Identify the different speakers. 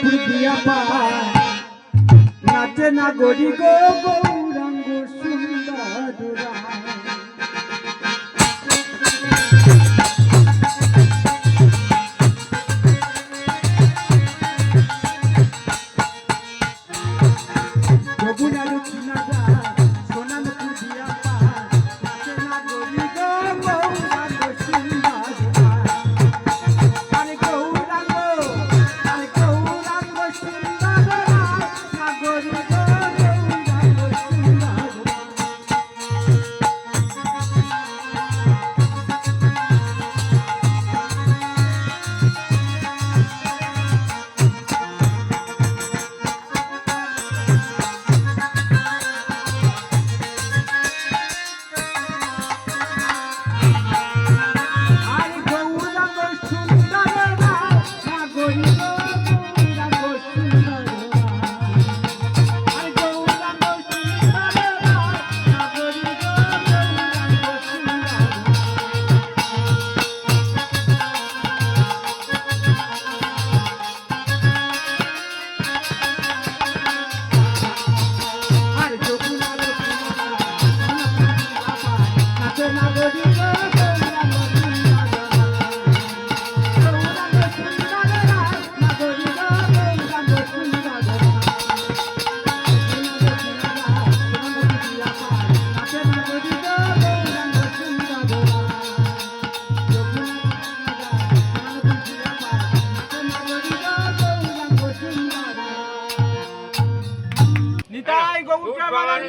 Speaker 1: প্রীতিয়া পায়। নাচে না গরি গো গৌরাঙ্গ সুন্দর গৌটা বাঙালি